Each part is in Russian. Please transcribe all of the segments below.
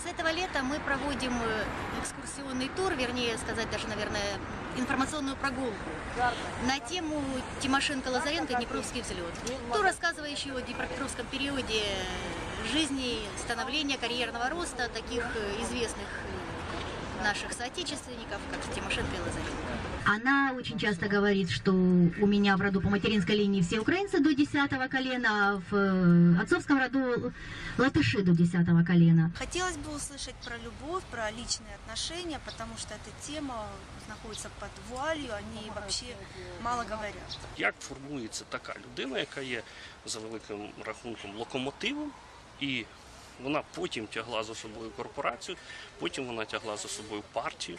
С этого лета мы проводим э, экскурсионный тур, вернее сказать даже, наверное, информационную прогулку на тему Тимошенко-Лазаренко «Днепровский взлет». Тур, рассказывающий о Днепропетровском периоде жизни, становления, карьерного роста таких э, известных наших соотечественников, как Тимошенко и Лазаренко. Она очень часто говорит, что у меня в роду по материнской линии все украинцы до 10 колена, а в э, отцовском роду латыши до 10 колена. Хотелось бы услышать про любовь, про личные отношения, потому что эта тема находится под вуалью, они вообще мало говорят. Як формується така людина, яка є за великим рахунком локомотивом, і вона потім тягла за собою корпорацію, потім вона тягла за собою партію.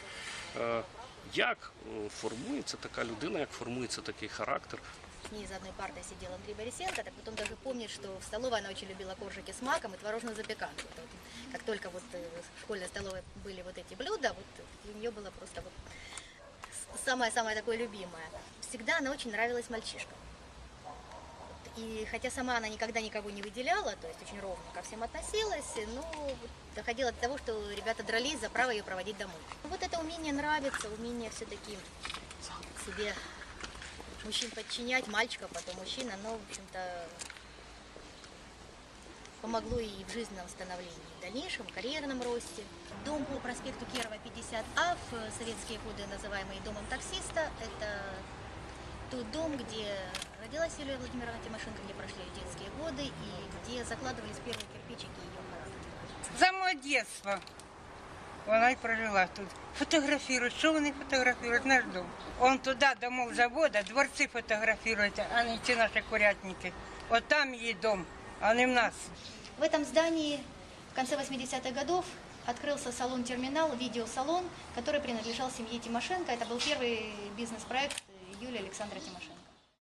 Як формується така людина, як формується такий характер? С ней за одной партой сидел Андрей Борисенко, так вот он даже помнит, что в столовой она очень любила коржики с маком и творожную запеканку. Вот как только вот э, в школьной столовой были вот эти блюда, вот у нее было просто вот самое-самое такое любимое. Всегда она очень нравилась мальчишкам. И хотя сама она никогда никого не выделяла, то есть очень ровно ко всем относилась, но вот доходило до того, что ребята дрались за право ее проводить домой. Вот это умение нравится, умение все-таки себе мужчин подчинять, мальчиков, потом мужчин, оно, в общем-то, помогло и в жизненном становлении, в дальнейшем карьерном росте. Дом по проспекту Кирова 50А, в советские годы называемый домом таксиста, это тот дом, где родилась Юлия Владимировна Тимошенко, где прошли ее детские годы и где закладывались первые кирпичики ее характера. З самого дитинства вона й прожила тут. Фотографірують. Що вони фотографують? Наш дом. Он туди, до молзавода, дворці фотографують, а не ці наші курятники. От там її дом, а не в нас. В этом здании в конце 80-х годов открылся салон-терминал, видеосалон, который принадлежал семье Тимошенко. Это был первый бизнес-проект Юлии Александра Тимошенко.